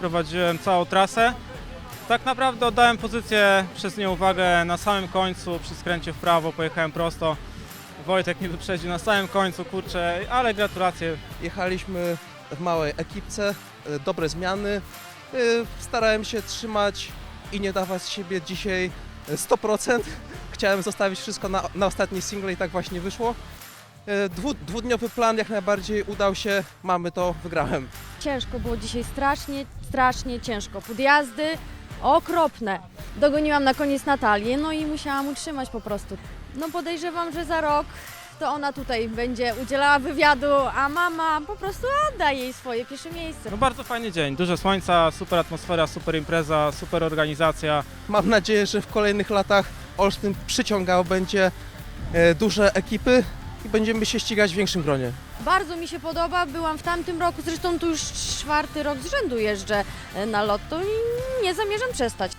prowadziłem całą trasę. Tak naprawdę oddałem pozycję przez nieuwagę na samym końcu, przy skręcie w prawo, pojechałem prosto. Wojtek mnie wyprzedził na samym końcu, kurczę, ale gratulacje. Jechaliśmy w małej ekipce, e, dobre zmiany. E, Starałem się trzymać i nie dawać z siebie dzisiaj e, 100%. Chciałem zostawić wszystko na, na ostatni single i tak właśnie wyszło. E, Dwu, dwudniowy plan jak najbardziej udał się, mamy to, wygrałem. Ciężko było dzisiaj strasznie, strasznie ciężko. Podjazdy okropne. Dogoniłam na koniec Natalię, no i musiałam utrzymać po prostu. No podejrzewam, że za rok to ona tutaj będzie udzielała wywiadu, a mama po prostu odda jej swoje pierwsze miejsce. No bardzo fajny dzień, dużo słońca, super atmosfera, super impreza, super organizacja. Mam nadzieję, że w kolejnych latach Olsztyn przyciągał będzie e, duże ekipy i będziemy się ścigać w większym gronie. Bardzo mi się podoba, byłam w tamtym roku, zresztą tu już czwarty rok z rzędu jeżdżę e, na lotto i nie zamierzam przestać.